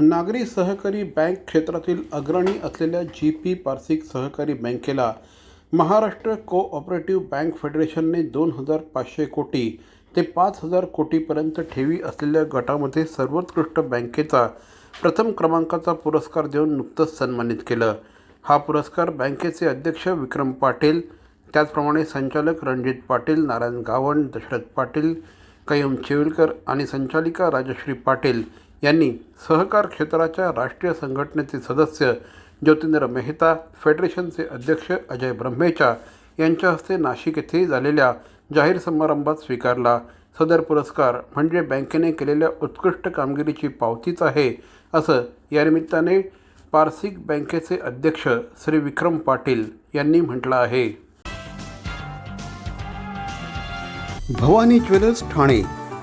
नागरी सहकारी बँक क्षेत्रातील अग्रणी असलेल्या जी पी पार्सिक सहकारी बँकेला महाराष्ट्र कोऑपरेटिव्ह बँक फेडरेशनने दोन हजार पाचशे कोटी ते पाच हजार कोटीपर्यंत ठेवी असलेल्या गटामध्ये सर्वोत्कृष्ट बँकेचा प्रथम क्रमांकाचा पुरस्कार देऊन नुकतंच सन्मानित केलं. हा पुरस्कार बँकेचे अध्यक्ष विक्रम पाटील त्याचप्रमाणे संचालक रणजित पाटील नारायण गावण दशरथ पाटील कयम चेवलकर आणि संचालिका राजश्री पाटील यांनी सहकार क्षेत्राच्या राष्ट्रीय संघटनेचे सदस्य ज्योतिंद्र मेहता फेडरेशनचे अध्यक्ष अजय ब्रह्मेचा यांच्या हस्ते नाशिक येथे झालेल्या जाहीर समारंभात स्वीकारला. सदर पुरस्कार म्हणजे बँकेने केलेल्या उत्कृष्ट कामगिरीची पावतीच आहे असं या निमित्ताने पारसिक बँकेचे अध्यक्ष श्री विक्रम पाटील यांनी म्हटलं आहे. भवानी ज्वेलर्स ठाणे